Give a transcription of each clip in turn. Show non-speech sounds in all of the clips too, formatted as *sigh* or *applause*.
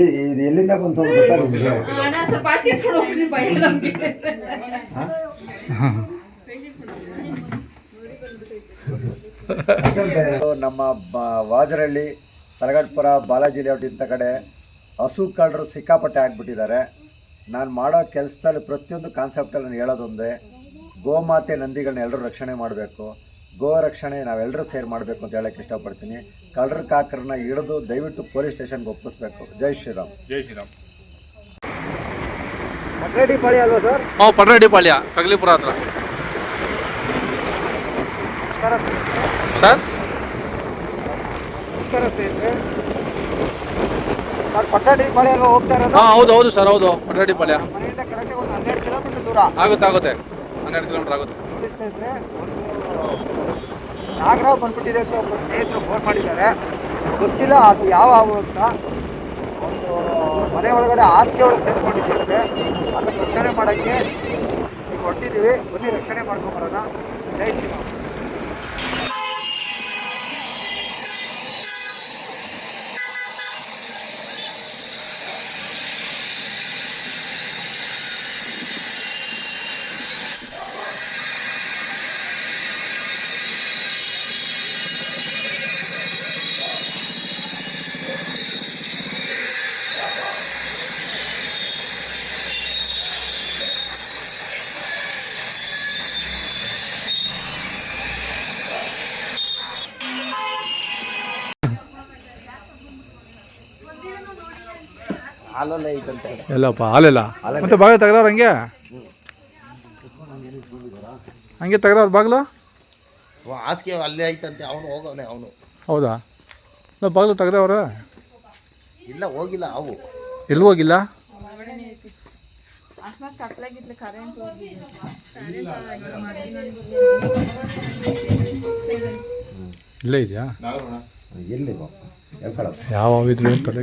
ಎಲ್ಲಿ ಇದು ಎಲ್ಲಿಂದ ಬಂತು ಗೊತ್ತಾ ನಿಮಗೆ? ಹಣ ಸ್ವಲ್ಪ ಆಚೆ ಎತ್ಕೊಂಡು ಹೋಗ್ರಿ ಭಯ ನಮ್ಗೆ ನಮ್ಮ ಬ- ವಾಜರಳ್ಳಿ ತಲಗಟ್ಪುರ ಬಾಲಾಜಿ ಲೇಔಟ್ ಇಂಥ ಕಡೆ ಹಸು ಕಳ್ಳರು ಸಿಕ್ಕಾಪಟ್ಟೆ ಆಗ್ಬಿಟ್ಟಿದ್ದಾರೆ. ನಾನು ಮಾಡೋ ಕೆಲಸದಲ್ಲಿ ಪ್ರತಿಯೊಂದು ಕಾನ್ಸೆಪ್ಟಲ್ಲಿ ನಾನು ಹೇಳೋದೊಂದೇ ಗೋಮಾತೆ ನಂದಿಗಳನ್ನ ಎಲ್ಲರೂ ರಕ್ಷಣೆ ಮಾಡಬೇಕು. ಗೋ ರಕ್ಷಣೆ ನಾವೆಲ್ಲರೂ ಸೇರ್ ಮಾಡಬೇಕು ಅಂತ ಹೇಳಕ್ಕೆ ಇಷ್ಟಪಡ್ತೀನಿ. ಕಳ್ಳರ ಕಾಕರನ್ನ ಹಿಡಿದು ದಯವಿಟ್ಟು ಪೊಲೀಸ್ ಸ್ಟೇಷನ್ಗೆ ಒಪ್ಪಿಸ್ಬೇಕು. ಜೈ ಶ್ರೀರಾಮ್. ಜೈ ಶ್ರೀರಾಮ್. ರೆಡಿ ಪಾಳಿ ಅಲ್ವಾ ಸರ್? ಹಾಂ ಪಡ್ರಡಿಪಾಳ್ಯ ಕಗ್ಲಿಪುರ ಹತ್ರ. ನಮಸ್ಕಾರ ಸರ್. ನಮಸ್ಕಾರ ಸ್ನೇಹಿತರೆ. ಸರ್ ಪಟ್ಟಡಿ ಪಾಳಿ ಅಲ್ವಾ ಹೋಗ್ತಾ ಇರೋದು? ಹಾಂ ಹೌದು ಹೌದು ಸರ್ ಹೌದು ಪಡ್ರಡಿಪಾಳ್ಯ ಮನೆಯಿಂದ ಕರೆಕ್ಟಾಗಿ ಒಂದು ಹನ್ನೆರಡು ಕಿಲೋಮೀಟರ್ ದೂರ. ಆಗುತ್ತೆ ಆಗುತ್ತೆ. ಹನ್ನೆರಡು ಕಿಲೋಮೀಟ್ರ್ ಆಗುತ್ತೆ. ನೋಡಿ ಸ್ನೇಹಿತರೆ ಒಂದು ನಾಗರಾವ್ ಬಂದ್ಬಿಟ್ಟಿದೆ ಅಂತ ಒಬ್ಬ ಸ್ನೇಹಿತರು ಫೋನ್ ಮಾಡಿದ್ದಾರೆ. ಗೊತ್ತಿಲ್ಲ ಅದು ಯಾವ ಹಾವು ಅಂತ. ಒಂದು ಮನೆ ಒಳಗಡೆ ಹಾಸಿಗೆ ಒಳಗೆ ಸೇರ್ಕೊಂಡಿದ್ದೀವಿ ಅದನ್ನು ರಕ್ಷಣೆ ಮಾಡೋಕ್ಕೆ ಈಗ ಹೊಟ್ಟಿದ್ದೀವಿ ಬನ್ನಿ ರಕ್ಷಣೆ ಮಾಡ್ಕೊಂಬರೋಣ ಜೈ ಶ್ರೀರಾಮ್. ಹಾಲಲ್ಲೇ ಐತಂತೆ ಎಲ್ಲಪ್ಪ ಹಾಲಿಲ್ಲ? ಮತ್ತೆ ಬಾಗಿಲು ತೆಗ್ದವ್ರು ಹಂಗೆ? ಹಂಗೆ ತೆಗ್ದವ್ರು ಬಾಗಿಲು? ಹಾಸಿಗೆ ಅಲ್ಲೇ ಐತಂತೆ ಅವನು ಹೋಗವನೆ ಅವನು. ಹೌದಾ? ಇಲ್ಲ ಬಾಗಿಲು ತೆಗ್ದವ್ರ? ಇಲ್ಲ ಹೋಗಿಲ್ಲ ಅವು. ಎಲ್ಲಿ ಹೋಗಿಲ್ಲ? ಇಲ್ಲೇ ಇದೆಯಾ? ಎಲ್ಲಿ ಯಾವ ಇದ್ರು ತಲೆ.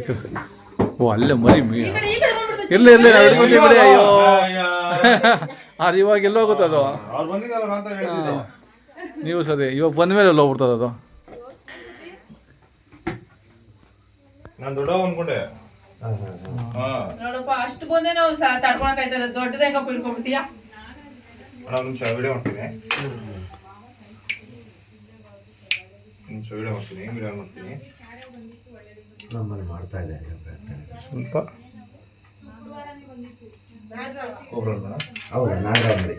ಓ ಅಲ್ಲೇ ಮರಿ ಮೀ ಇಲ್ಲ ಇರ್ಲಿ ಇರ್ಲಿ ನಾವು ಹಿಡ್ಕೊಂತೀವಿ ಬಿಡಿ ಅಯ್ಯೋ. *laughs* ಅದು ಇವಾಗ ಎಲ್ಲ ಹೋಗುತ್ತೆ ಅದು? ನೀವು ಸರಿ ಇವಾಗ ಬಂದ ಮೇಲೆ ಎಲ್ಲ ಹೋಗ್ಬಿಡ್ತದೆ ಅದು? ನಾನು ದೊಡ್ಡವ ಅನ್ಕೊಂಡೆ. ನೋಡಪ್ಪ ಅಷ್ಟು ಬಂದೆ ನಾವು ತಡ್ಕೊಳಕ್ ಆಯ್ತದ ದೊಡ್ಡದೇ ಒಂದು ನಿಮಿಷ ವಿಡಿಯೋ ಮಾಡ್ತೀನಿ. ನಿಮಿಷ ವಿಡಿಯೋ ಮಾಡ್ತೀನಿ ವಿಡಿಯೋ ಮಾಡ್ತೀನಿ. ನಮ್ಮಲ್ಲಿ ಮಾಡ್ತಾ ಇದೆ ಸ್ವಲ್ಪ. ಹೌದು? ನಾಗರಾವ್ ಮರಿ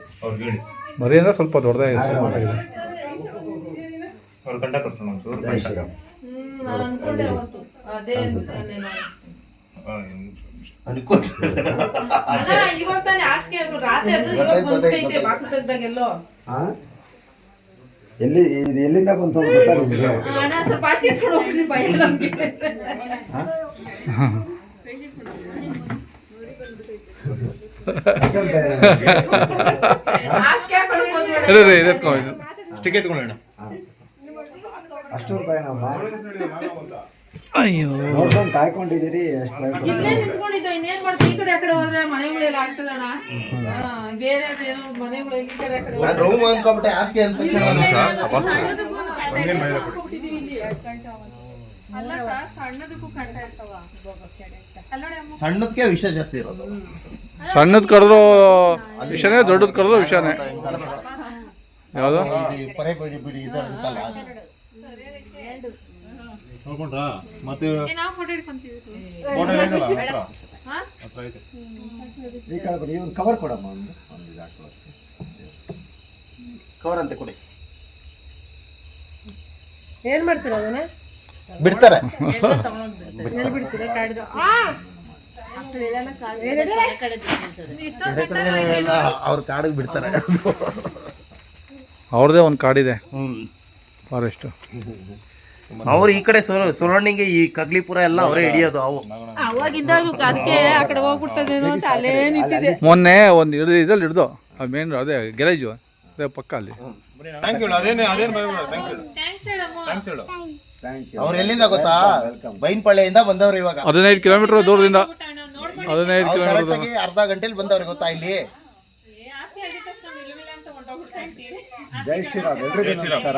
ಮರಿ ಅಂದ್ರೆ ಸ್ವಲ್ಪ ದೊಡ್ಡದಾಗಿದೆ ಅವ್ರ ಕಂಡ ತೋರ್ಸೋಣ ಒಂಚೂರು. ಜೈ ಶ್ರೀರಾಮ್. ಎಲ್ಲಿ ಇದು ಎಲ್ಲಿಂದ ಬಂತು ಅಂತ ಗೊತ್ತಾ ನಿಮಗೆ? ಹಣ ಸ್ವಲ್ಪ ಆಚೆ ಭಯ ನಮ್ಗೆ ಸ್ಟಿಕ್ ಎತ್ಕೊಳ್ಳೋಣ ಅಷ್ಟೊಂದು ಭಯ ನಮ್ಮ ಅಯ್ಯೋ. ನೋಡ್ಕೊಂಡು ಕಾಯ್ಕೊಂಡಿದ್ದೀರಿ ಎಷ್ಟು ಭಯ ಪಡ್ತೀರಿ? ಇಲ್ಲೇ ನಿಂತ್ಕೊಂಡಿದ್ದು ಇನ್ನೇನ್ ಮಾಡ್ತೀವಿ ಈ ಕಡೆ ಆ ಕಡೆ ಹೋದ್ರೆ ಮನೆಗಳೆಲ್ಲ ಆಗ್ತದಣ್ಣ. ಬೇರೆ ಏನೋ ಮನೆಗಳು ಈ ಕಡೆ ಆ ಕಡೆ ನಾನು ರೂಮ್ ಅನ್ಕೊಂಬಿಟ್ಟೆ ಹಾಸಿಗೆ ಅಂತ ಸಣ್ಣದಕ್ಕೆ ವಿಷ ಜಾಸ್ತಿ ಇರೋದು. ಸಣ್ಣದ್ ಕಡಿದ್ರು ವಿಷನೇ ದೊಡ್ಡದ್ ಕಡಿದ್ರು ವಿಷನೇ. ಯಾವ್ದು? ಇದು ಪರೆ ಬಿಡಿ ಬಿಡಿ ಇದು ಇರುತ್ತಲ್ಲ ಅದು. ನೋಡ್ಕೊಂಡ್ರಾ ಮತ್ತೆ ಫೋಟೋ ಐತಲ್ಲ ಹತ್ರ. ಹತ್ರ ಐತೆ. ಈ ಕಡೆ ಬನ್ನಿ ಒಂದು ಕವರ್ ಕೊಡಮ್ಮ ಒಂದು. ಒಂದು ಇದು ಹಾಕೊಳ್ಳೋದು. ಕವರ್ ಅಂತ ಕೊಡಿ. ಏನ್ ಮಾಡ್ತೀರ ಅದನ್ನ ಬಿಡ್ತಾರೆ. ಎಲ್ಲ ಅವ್ರ ಕಾಡಿಗೆ ಬಿಡ್ತಾರೆ. ಅವ್ರದೇ ಒಂದು ಕಾಡಿದೆ. ಫಾರೆಸ್ಟ್ ಅವ್ರು ಈ ಕಡೆ ಸರೌಂಡಿಂಗ್ ಈ ಕಗ್ಲಿಪುರ ಎಲ್ಲ ಅವರೇ ಹಿಡಿಯೋದು ಅವು. ಅವಾಗಿಂದ ಅದಕ್ಕೆ ಆ ಕಡೆ ಹೋಗ್ಬಿಡ್ತದೇನೋ ಅಂತ ಅಲ್ಲೇ ನಿಂತಿದೆ. ಮೊನ್ನೆ ಒಂದು ಹಿಡಿದು ಇದ್ರಲ್ಲಿ ಹಿಡ್ದು. ಅದು ಮೇನ್ ಅದೇ ಗ್ಯಾರೇಜು ಅದೇ ಪಕ್ಕ ಅಲ್ಲಿ. ಥ್ಯಾಂಕ್ ಯು ಅದೇನೇ ಅದೇನು ಥ್ಯಾಂಕ್ಸ್ ಹೇಳು ಥ್ಯಾಂಕ್ಸ್ ಹೇಳು. ಅವ್ರು ಎಲ್ಲಿಂದ ಗೊತ್ತಾ? ಬೈನ್ಪಳ್ಳಿಯಿಂದ ಬಂದವ್ರು ಇವಾಗ. ಹದಿನೈದು ಕಿಲೋಮೀಟರ್ ದೂರದಿಂದ. ಹದಿನೈದು ಕಿಲೋಮೀಟರ್ ಕರೆಕ್ಟಾಗಿ ಅರ್ಧ ಗಂಟೆಲಿ ಬಂದವ್ರಿಗೆ ಗೊತ್ತಾ ಇಲ್ಲಿ? ಜೈ ಶ್ರೀರಾಮ್ ಎಲ್ರಿಗೂ ನಮಸ್ಕಾರ.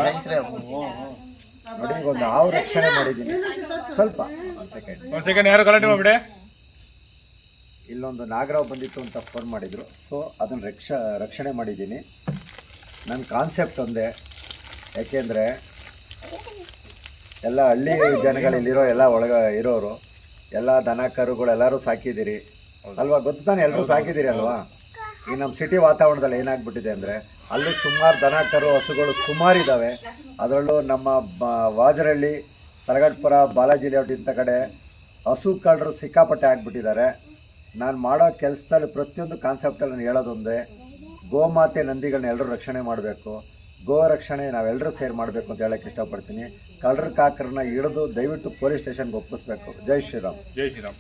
ನೋಡಿ ಈಗ ಒಂದು ಹಾವು ರಕ್ಷಣೆ ಮಾಡಿದ್ದೀನಿ. ಸ್ವಲ್ಪ ಒಂದು ಸೆಕೆಂಡ್ ಒಂದು ಸೆಕೆಂಡ್ ಯಾರು ಗಲಾಟೆ ಮಾಡ್ಬಿಡೆ? ಇಲ್ಲೊಂದು ನಾಗರಾವ್ ಬಂದಿತ್ತು ಅಂತ ಫೋನ್ ಮಾಡಿದರು. ಸೊ ಅದನ್ನು ರಕ್ಷ ರಕ್ಷಣೆ ಮಾಡಿದ್ದೀನಿ. ನನ್ನ ಕಾನ್ಸೆಪ್ಟ್ ಒಂದೇ. ಯಾಕೆಂದರೆ ಎಲ್ಲ ಹಳ್ಳಿ ಜನಗಳಲ್ಲಿರೋ ಎಲ್ಲ ಒಳಗ ಇರೋರು ಎಲ್ಲ ದನ ಕರುಗಳು ಎಲ್ಲರೂ ಸಾಕಿದ್ದೀರಿ. ಅಲ್ವಾ? ಗೊತ್ತು ತಾನೆ? ಎಲ್ಲರೂ ಸಾಕಿದ್ದೀರಿ ಅಲ್ವಾ? ಈ ನಮ್ಮ ಸಿಟಿ ವಾತಾವರಣದಲ್ಲಿ ಏನಾಗ್ಬಿಟ್ಟಿದೆ ಅಂದರೆ ಅಲ್ಲಿ ಸುಮಾರು ದನ ಕರು ಹಸುಗಳು ಸುಮಾರು ಇದ್ದಾವೆ ಅದರಲ್ಲೂ ನಮ್ಮ ಬ ವಾಜರಳ್ಳಿ ತಲಗಟ್ಪುರ ಬಾಲಾಜಿ ಲೇಔಟ್ ಇಂಥ ಕಡೆ ಹಸು ಕಳ್ಳರು ಸಿಕ್ಕಾಪಟ್ಟೆ ಆಗಿಬಿಟ್ಟಿದ್ದಾರೆ. ನಾನು ಮಾಡೋ ಕೆಲಸದಲ್ಲಿ ಪ್ರತಿಯೊಂದು ಕಾನ್ಸೆಪ್ಟಲ್ಲಿ ನಾನು ಹೇಳೋದೊಂದೇ ಗೋಮಾತೆ ನಂದಿಗಳನ್ನ ಎಲ್ಲರೂ ರಕ್ಷಣೆ ಮಾಡಬೇಕು. ಗೋ ರಕ್ಷಣೆ ನಾವೆಲ್ಲರೂ ಸೇರ್ ಮಾಡಬೇಕು ಅಂತ ಹೇಳೋಕ್ಕೆ ಇಷ್ಟಪಡ್ತೀನಿ. ಕಳ್ಳರ ಕಾಕರನ್ನ ಹಿಡಿದು ದಯವಿಟ್ಟು ಪೊಲೀಸ್ ಸ್ಟೇಷನ್ಗೆ ಒಪ್ಪಿಸ್ಬೇಕು. ಜೈ ಶ್ರೀರಾಮ್. ಜೈ ಶ್ರೀರಾಮ್.